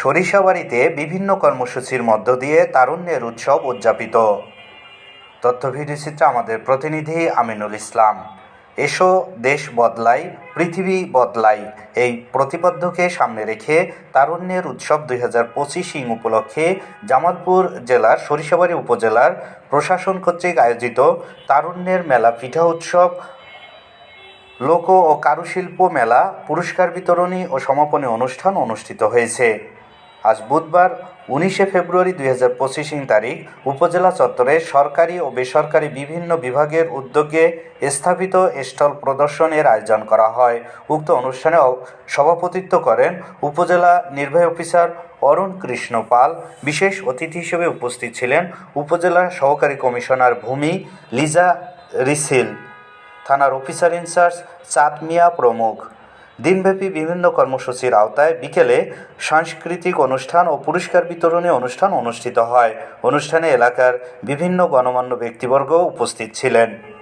সরিষাবাড়িতে বিভিন্ন কর্মসূচির মধ্য দিয়ে তারুণ্যের উৎসব উদযাপিত। তথ্য ভিডিওচিত্রে আমাদের প্রতিনিধি আমিনুল ইসলাম। এসো, দেশ বদলাই, পৃথিবী বদলাই। এই প্রতিপাদ্যকে সামনে রেখে তারুণ্যের উৎসব দুই হাজার পঁচিশ উপলক্ষে জামালপুর জেলার সরিষাবাড়ি উপজেলার প্রশাসন কর্তৃক আয়োজিত তারুণ্যের মেলা পিঠা উৎসব, লোক ও কারুশিল্প মেলা, পুরস্কার বিতরণী ও সমাপনী অনুষ্ঠান অনুষ্ঠিত হয়েছে। আজ বুধবার, উনিশে ফেব্রুয়ারি দুই হাজার পঁচিশ তারিখ, উপজেলা চত্বরে সরকারি ও বেসরকারি বিভিন্ন বিভাগের উদ্যোগে স্থাপিত স্টল প্রদর্শনের আয়োজন করা হয়। উক্ত অনুষ্ঠানে সভাপতিত্ব করেন উপজেলা নির্বাহী অফিসার অরুণ কৃষ্ণ পাল, বিশেষ অতিথি হিসেবে উপস্থিত ছিলেন উপজেলা সহকারী কমিশনার ভূমি লিজা রিসিল, থানার অফিসার ইনচার্জ চাঁদ মিয়া প্রমুখ। দিনব্যাপী বিভিন্ন কর্মসূচির আওতায় বিকেলে সাংস্কৃতিক অনুষ্ঠান ও পুরস্কার বিতরণী অনুষ্ঠান অনুষ্ঠিত হয়। অনুষ্ঠানে এলাকার বিভিন্ন গণমান্য ব্যক্তিবর্গ উপস্থিত ছিলেন।